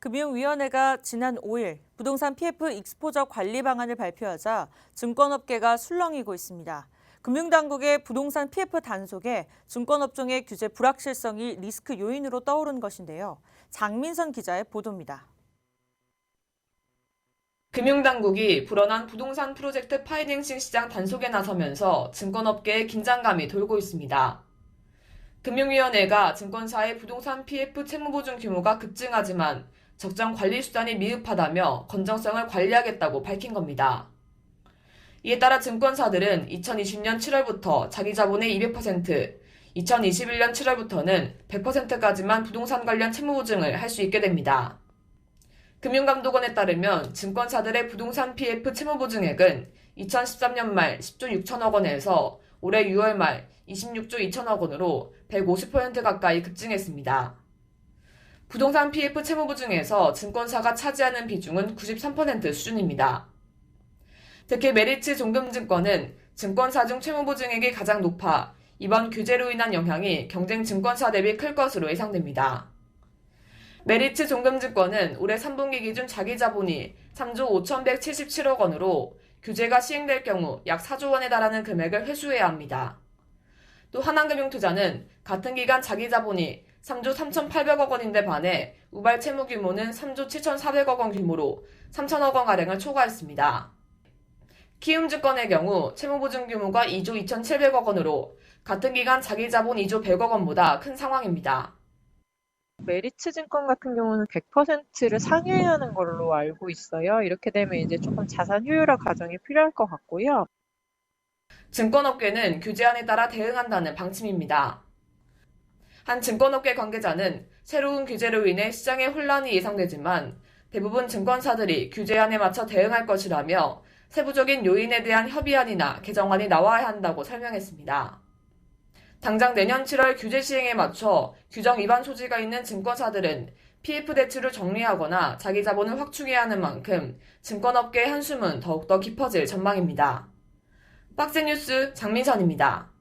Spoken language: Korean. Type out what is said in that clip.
금융위원회가 지난 5일 부동산 PF 익스포저 관리 방안을 발표하자 증권업계가 술렁이고 있습니다. 금융당국의 부동산 PF 단속에 증권업종의 규제 불확실성이 리스크 요인으로 떠오른 것인데요. 장민선 기자의 보도입니다. 금융당국이 불어난 부동산 프로젝트 파이낸싱 시장 단속에 나서면서 증권업계에 긴장감이 돌고 있습니다. 금융위원회가 증권사의 부동산 PF 채무보증 규모가 급증하지만 적정 관리 수단이 미흡하다며 건정성을 관리하겠다고 밝힌 겁니다. 이에 따라 증권사들은 2020년 7월부터 자기 자본의 200%, 2021년 7월부터는 100%까지만 부동산 관련 채무 보증을 할 수 있게 됩니다. 금융감독원에 따르면 증권사들의 부동산 PF 채무 보증액은 2013년 말 10조 6천억 원에서 올해 6월 말 26조 2천억 원으로 150% 가까이 급증했습니다. 부동산 PF 채무보증에서 증권사가 차지하는 비중은 93% 수준입니다. 특히 메리츠 종금증권은 증권사 중 채무보증액이 가장 높아 이번 규제로 인한 영향이 경쟁 증권사 대비 클 것으로 예상됩니다. 메리츠 종금증권은 올해 3분기 기준 자기 자본이 3조 5,177억 원으로 규제가 시행될 경우 약 4조 원에 달하는 금액을 회수해야 합니다. 또 하나금융투자는 같은 기간 자기 자본이 3조 3,800억 원인데 반해 우발 채무 규모는 3조 7,400억 원 규모로 3천억 원가량을 초과했습니다. 키움증권의 경우 채무보증 규모가 2조 2,700억 원으로 같은 기간 자기 자본 2조 100억 원보다 큰 상황입니다. 메리츠 증권 같은 경우는 100%를 상회하는 걸로 알고 있어요. 이렇게 되면 이제 조금 자산 효율화 과정이 필요할 것 같고요. 증권업계는 규제안에 따라 대응한다는 방침입니다. 한 증권업계 관계자는 새로운 규제로 인해 시장에 혼란이 예상되지만 대부분 증권사들이 규제안에 맞춰 대응할 것이라며 세부적인 요인에 대한 협의안이나 개정안이 나와야 한다고 설명했습니다. 당장 내년 7월 규제 시행에 맞춰 규정 위반 소지가 있는 증권사들은 PF 대출을 정리하거나 자기 자본을 확충해야 하는 만큼 증권업계의 한숨은 더욱더 깊어질 전망입니다. 박스뉴스 장민선입니다.